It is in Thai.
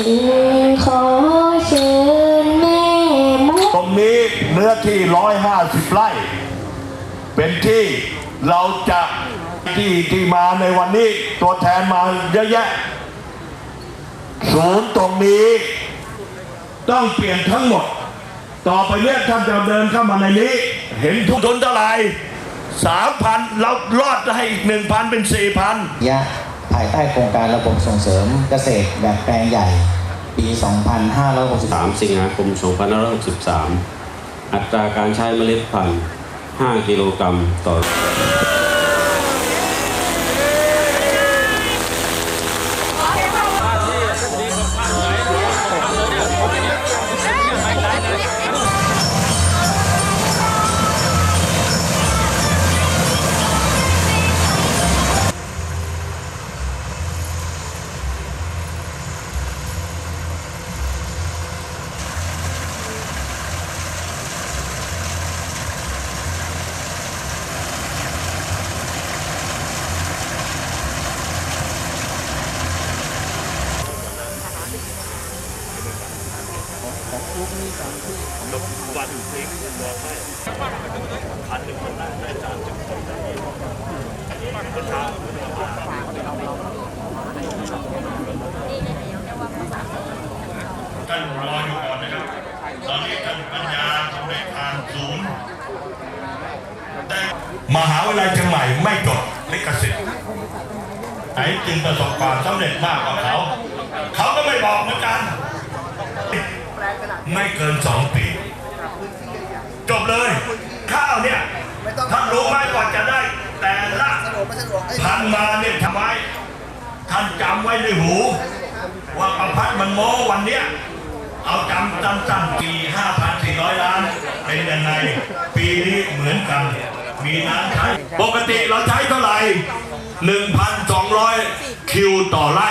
จึงขอเชิญแม่มดตรงนี้เนื้อที่ร้อยห้าสิบไร่ เป็นที่เราจะที่ที่มาในวันนี้ตัวแทนมาเยอะแยะศูนย์ตรงนี้ ต้องเปลี่ยนทั้งหมด ต่อไปเนี้ยท่านจะเดินเข้ามาในนี้ เห็นทุกทุนเท่าไหร่สามพันเราลอดให้อีกหนึ่งพันเป็นสี่พัน ยะ ภายใต้โครงการระบบส่งเสริมเกษตรแบบแปลงใหญ่ ปี 2563 สิงหาคม 2563 อัตราการใช้เมล็ดพันธุ์ 5 กิโลกรัมต่อ ท่านรออยู่ก่อนนะครับ ตอนนี้ท่านปัญญาสำเร็จผ่านศูนย์แต่มหาวิทยาลัยเชียงใหม่ไม่จดลิขสิทธิ์ไหนจึงประสบความสำเร็จมากกว่าเขา เขาก็ไม่บอกเหมือนกัน ไม่เกินสองปี จบเลย ข้าวเนี่ยท่านรู้ไหมกว่าจะได้ แต่ละพันมาเนี่ยทำไมท่านจำไว้ในหู ว่าประพัดมันโม้วันเนี้ยเอาจำตั้นๆปี5,400ล้านเป็นยังไงปีนี้เหมือนกัน มีน้ำใช้ปกติเราใช้เท่าไหร่1,200คิวต่อไร่